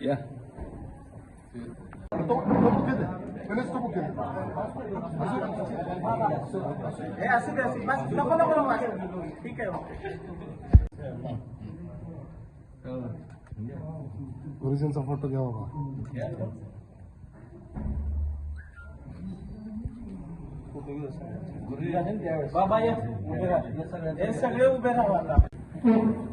या तो तो बुके दे गणेश तो बुके दे हे असू दे असू बस नको नको नको असं. ठीक आहे ओके. गुरुजींचा फोटो घ्या बाबा बाबा हे सगळे उभे राहा.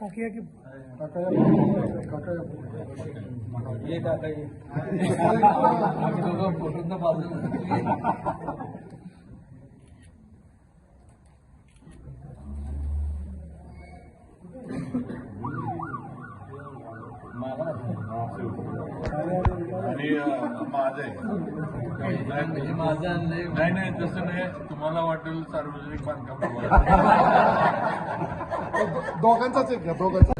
काका या पुढे. काका या पुढे. ये काका ये आम्ही दोघं फोटोच्या बाजूला आणि माझं आहे. म्हणजे माझं नाही नाही तसं नाही. तुम्हाला वाटेल सार्वजनिक बांधकाम दोघांचाच एक घ्या दोघांचा.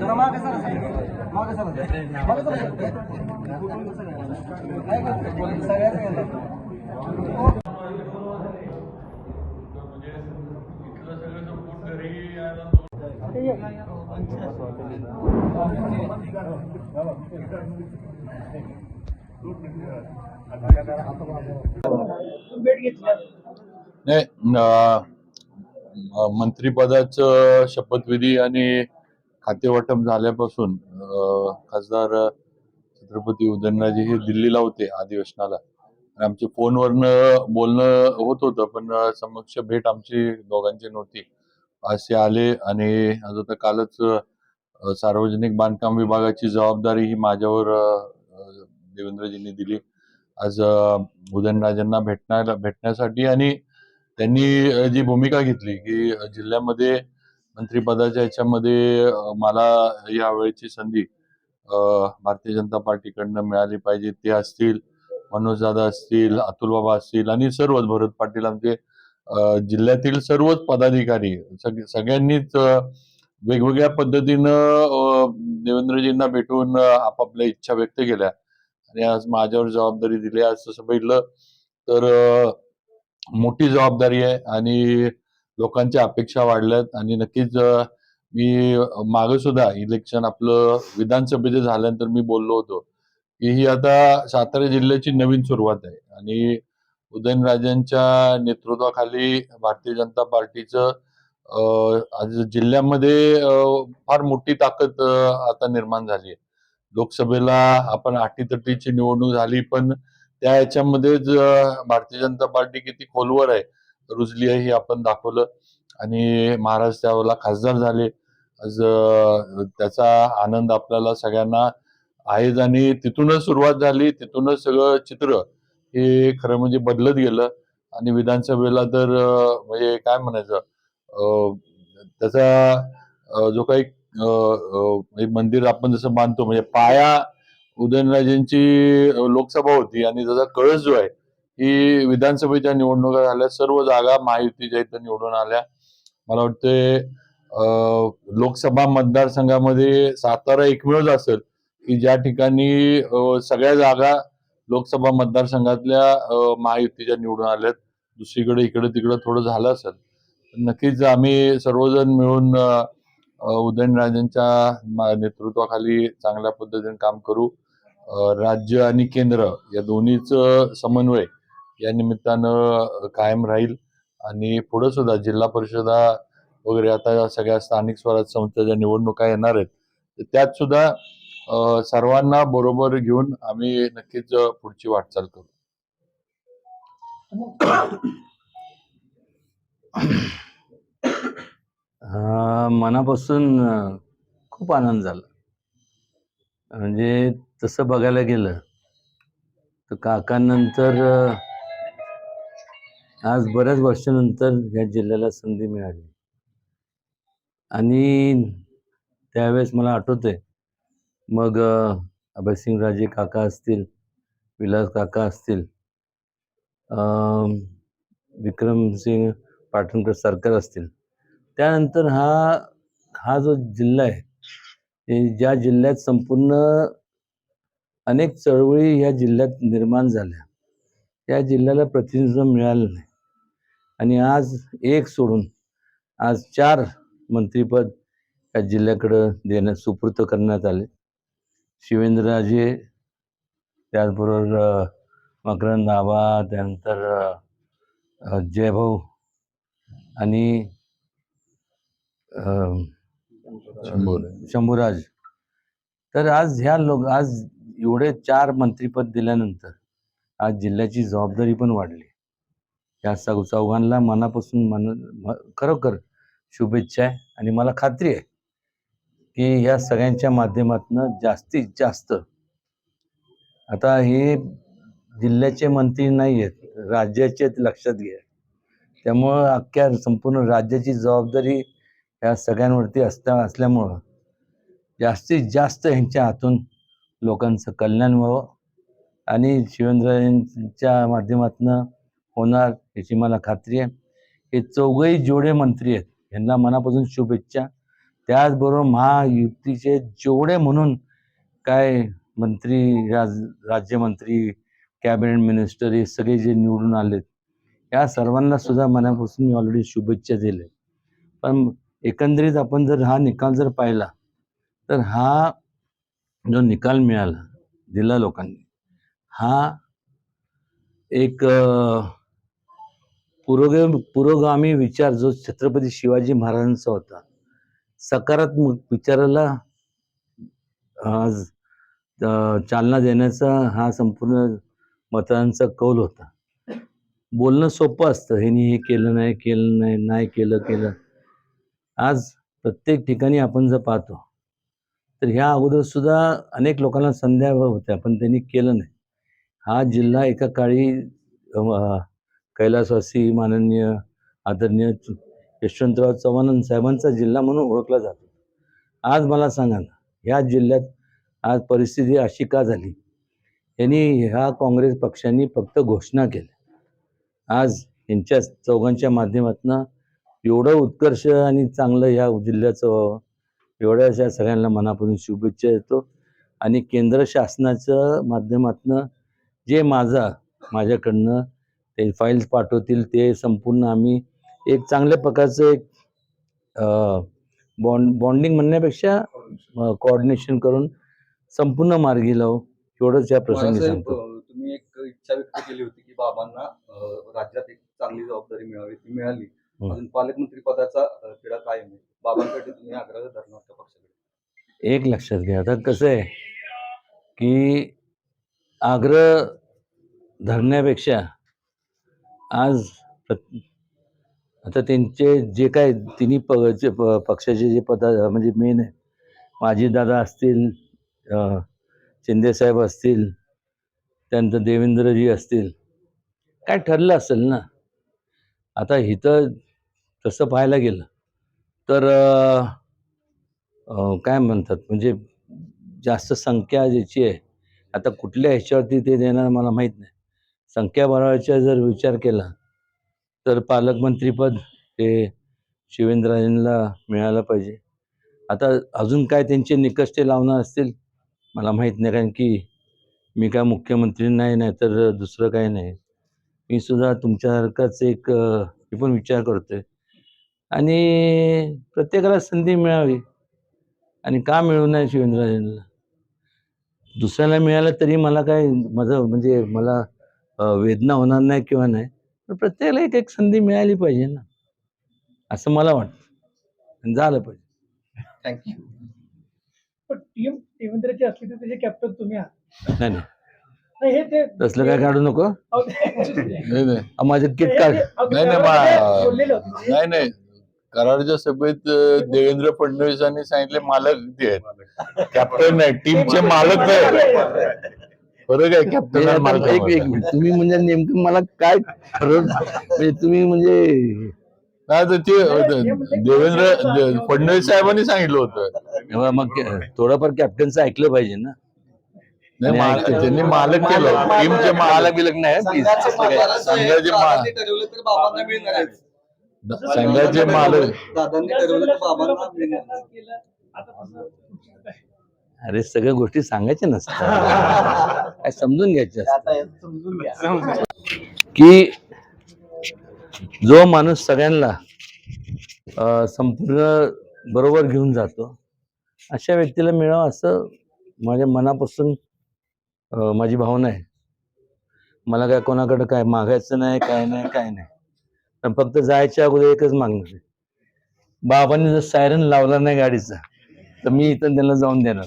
जरा मागे नाही अं, शपथविधी आणि खातेवाटप झाल्यापासून खासदार छत्रपती उदयनराजे हे दिल्लीला होते अधिवेशनाला. आमचे फोनवरनं बोलणं होत होतं पण समक्ष भेट आमची दोघांची नव्हती. असे आले आणि आज आता कालच सार्वजनिक बांधकाम विभागाची जबाबदारी ही माझ्यावर देवेंद्रजींनी दिली. आज उदयनराजांना भेटण्याला भेटण्यासाठी आणि त्यांनी जी भूमिका घेतली की जिल्ह्यामध्ये मंत्रिपदाच्या याच्यामध्ये मला यावेळेची संधी भारतीय जनता पार्टीकडनं मिळाली पाहिजे ते असतील मनोज दादा असतील अतुल बाबा असतील आणि सर्वच भरत पाटील आमचे जिल्ह्यातील सर्वच पदाधिकारी सग- सगळ्यांनीच वेगवेगळ्या पद्धतीनं देवेंद्रजींना भेटून आपापल्या इच्छा व्यक्त केल्या. आणि आज माझ्यावर जबाबदारी दिली. आज तसं बघितलं तर मोठी जबाबदारी आहे आणि लोकांच्या अपेक्षा वाढल्यात. आणि नक्कीच मी मागे सुद्धा इलेक्शन आपलं विधानसभेचं झाल्यानंतर मी बोललो होतो की ही आता सातारा जिल्ह्याची नवीन सुरुवात आहे. आणि उदयनराजांच्या नेतृत्वाखाली भारतीय जनता पार्टीचं आज जिल्ह्यामध्ये फार मोठी ताकद आता निर्माण झाली आहे. लोकसभेला आपण आठीतटीची निवडणूक झाली पण त्या याच्यामध्येच भारतीय जनता पार्टी किती खोलवर आहे रुजली आहे हे आपण दाखवलं. आणि महाराज त्यावेळेला खासदार झाले. आज त्याचा आनंद आपल्याला सगळ्यांना आहेच. आणि तिथूनच सुरुवात झाली तिथूनच सगळं चित्र हे खरं म्हणजे बदलत गेलं. आणि विधानसभेला तर म्हणजे काय म्हणायचं? त्याचा जो काही मंदिर आपण जसं मानतो म्हणजे पाया उदयनराजेंची लोकसभा होती आणि त्याचा कळस जो आहे ही विधानसभेच्या निवडणुका झाल्या सर्व जागा महायुतीच्या इथं निवडून आल्या. मला वाटते लोकसभा मतदारसंघामध्ये सातारा एकमेवच असेल की ज्या ठिकाणी सगळ्या जागा लोकसभा मतदारसंघातल्या महायुतीच्या निवडून आल्यात. दुसरीकडे इकडे तिकडे थोडं झालं असेल. नक्कीच आम्ही सर्वजण मिळून उदयनराजेंच्या मा- नेतृत्वाखाली चांगल्या पद्धतीने काम करू. राज्य आणि केंद्र या दोन्हीचं समन्वय या निमित्तानं कायम राहील. आणि पुढे सुद्धा जिल्हा परिषदा वगैरे आता सगळ्या स्थानिक स्वराज्य संस्थेच्या निवडणुका येणार आहेत. तर त्यात सुद्धा सर्वांना बरोबर घेऊन आम्ही नक्कीच पुढची वाटचाल करू. मनापासून खूप आनंद झाला. म्हणजे तसं बघायला गेलं तर काकांनंतर आज बऱ्याच वर्षानंतर या जिल्ह्याला संधी मिळाली. आणि त्यावेळेस मला आठवतंय मग अभयसिंगराजे काका असतील विलास काका असतील विक्रमसिंग पाटणकर सरकार असतील. त्यानंतर हा हा जो जिल्हा आहे ज्या जिल्ह्यात संपूर्ण अनेक चळवळी ह्या जिल्ह्यात निर्माण झाल्या. त्या जिल्ह्याला प्रतिनिधित्व मिळालं नाही. आणि आज एक सोडून आज चार मंत्रिपद या जिल्ह्याकडं देण्यात सुपूर्त करण्यात आले. शिवेंद्रराजे त्याचबरोबर मकरंद आबा त्यानंतर जयभाऊ आणि शंभूराज. तर आज ह्या लोक आज एवढे चार मंत्रिपद दिल्यानंतर आज जिल्ह्याची जबाबदारी पण वाढली. या चौ चौघांना मनापासून मन खरोखर शुभेच्छा आहे आणि मला खात्री आहे की या सगळ्यांच्या माध्यमातून जास्तीत जास्त आता हे जिल्ह्याचे मंत्री नाही आहेत राज्याचे लक्षात घ्या. त्यामुळं अख्ख्या संपूर्ण राज्याची जबाबदारी ह्या सगळ्यांवरती असता असल्यामुळं जास्तीत जास्त ह्यांच्या हातून लोकांचं कल्याण व्हावं. आणि शिवेंद्रच्या माध्यमातून होणार याची मला खात्री आहे. हे चौघही जेवढे मंत्री आहेत यांना मनापासून शुभेच्छा. त्याचबरोबर महायुतीचे जेवढे म्हणून काय मंत्री राज राज्यमंत्री कॅबिनेट मिनिस्टर हे सगळे जे निवडून आलेत या सर्वांना सुद्धा मनापासून मी ऑलरेडी शुभेच्छा दिल्या. पण एकंदरीत आपण जर हा निकाल जर पाहिला तर हा जो निकाल मिळाला दिला लोकांनी हा एक अ, पुरोगे पुरोगामी विचार जो छत्रपती शिवाजी महाराजांचा होता सकारात्मक विचाराला आज चालना देण्याचा हा संपूर्ण मतांचा कौल होता. बोलणं सोपं असतं. ह्यांनी हे केलं नाही केलं नाही नाही केलं केलं. आज प्रत्येक ठिकाणी आपण जर पाहतो तर ह्या अगोदर सुद्धा अनेक लोकांना संध्या होत्या पण त्यांनी केलं नाही. हा जिल्हा एका काळी कैलासवासी माननीय आदरणीय यशवंतराव चव्हाण साहेबांचा जिल्हा म्हणून ओळखला जातो. आज मला सांगा ना ह्या जिल्ह्यात आज परिस्थिती अशी का झाली? यांनी ह्या काँग्रेस पक्षांनी फक्त घोषणा केल्या. आज यांच्या चौघांच्या माध्यमातून एवढं उत्कर्ष आणि चांगलं ह्या जिल्ह्याचं व्हावं एवढ्या अशा सगळ्यांना मनापासून शुभेच्छा देतो. आणि केंद्र शासनाच्या माध्यमातून जे माझा माझ्याकडनं ते फाईल्स पाठवतील ते संपूर्ण आम्ही एक चांगल्या प्रकारचं एक बॉन्ड बॉन्डिंग म्हणण्यापेक्षा कोऑर्डिनेशन करून संपूर्ण मार्गी लावू. एवढंच या प्रसंगी सांगतो. तुम्ही एक इच्छा व्यक्त केली होती बाबांना राज्यात एक चांगली जबाबदारी मिळावी ती मिळाली. अजून पालकमंत्री पदाचा तिढा कायम आहे. बाबांसाठी तुम्ही आग्रह धरणार त्या पक्षाकडे? एक लक्षात घ्या. आता कसं आहे की आग्रह धरण्यापेक्षा आज आता त्यांचे जे काय तिन्ही प पक्षाचे जे पदा म्हणजे मेन आहे. माझी दादा असतील शिंदेसाहेब असतील त्यानंतर देवेंद्रजी असतील काय ठरलं असेल ना? आता इथं तसं पाहायला गेलं तर काय म्हणतात? म्हणजे जास्त संख्या ज्याची आहे आता कुठल्या ह्याच्यावरती ते देणार मला माहीत नाही. संख्या बळाचा जर विचार केला तर पालकमंत्रीपद हे शिवेंद्रजींना मिळालं पाहिजे. आता अजून काय त्यांचे निकष ते लावणार असतील मला माहीत नाही. कारण की मी काय मुख्यमंत्री नाही नाही तर दुसरं काही नाही. मी सुद्धा तुमच्यासारखाच एक मी पण विचार करतोय. आणि प्रत्येकाला संधी मिळावी आणि का मिळू नये शिवेंद्रराजेंना दुसऱ्याला मिळालं तरी मला काय माझं म्हणजे मला वेदना होणार नाही किंवा नाही पण प्रत्येकाला एक एक संधी मिळाली पाहिजे ना असं मला वाटतं. आणि झालं पाहिजे. थँक्यू पण टीम देवेंद्रची असली तर त्याचे कॅप्टन तुम्ही आहात. नाही नाही. हे ते तसलं काय काढू नको? अहो, ते- नाही नाही. अ, माझं किट काढ. अहो, नाही नाही बोललेले होते. नाही नाही. कराडच्या सभेत अं, देवेंद्र फडणवीसांनी सांगितले मालक ते आहेत. कॅप्टन आहे टीमचे मालक ते आहेत. फरक आहे कॅप्टन हे आणि एक एक. मिनिट. तुम्ही म्हणजे नेमकं मला काय ठरव म्हणजे तुम्ही म्हणजे नाही तर ते देवेंद्र दे- फडणवीस साहेबांनी सांगितलं होतं. तेव्हा मग के- थोडंफार कॅप्टनचं ऐकलं पाहिजे ना. नाही आणि माल- ऐकते. त्यांनी मालक केलं टीमचे मला मालक बिलक नाही संघाचे मालक संघाचे मा- दादांनी ठरवलं तर बाबांना मिळणार आहे संघाचे मालक दादांनी ठरवलं तर बाबांना मिळणार आहे. केलं. आता तसं- अरे सगळ्या गोष्टी सांगायच्या नसतात काय समजून घ्यायच्या असतात. आता हे समजून घ्या की जो माणूस सगळ्यांना अं, संपूर्ण बरोबर घेऊन जातो अशा व्यक्तीला मिळावं असं माझ्या मनापासून माझी भावना आहे. मला काय कोणाकडं काय मागायचं नाही काय नाही काय नाही. पण फक्त जायच्या अगोदर एकच मागणार आहे. बाबांनी जर सायरन लावला नाही गाडीचा तर मी इथं त्यांना जाऊन देणार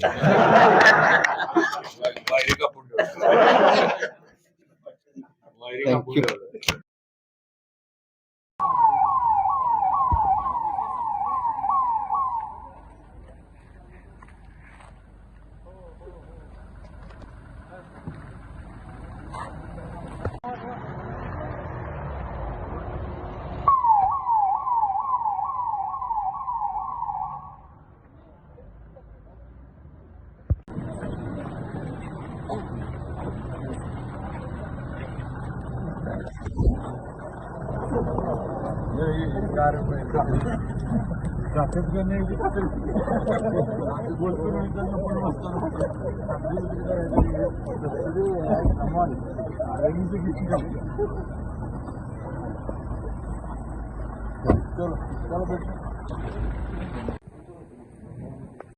E aí, cara, já sempre ganhei de você. Você não me dando informação. É isso que fica. Pelo, pelo, pelo.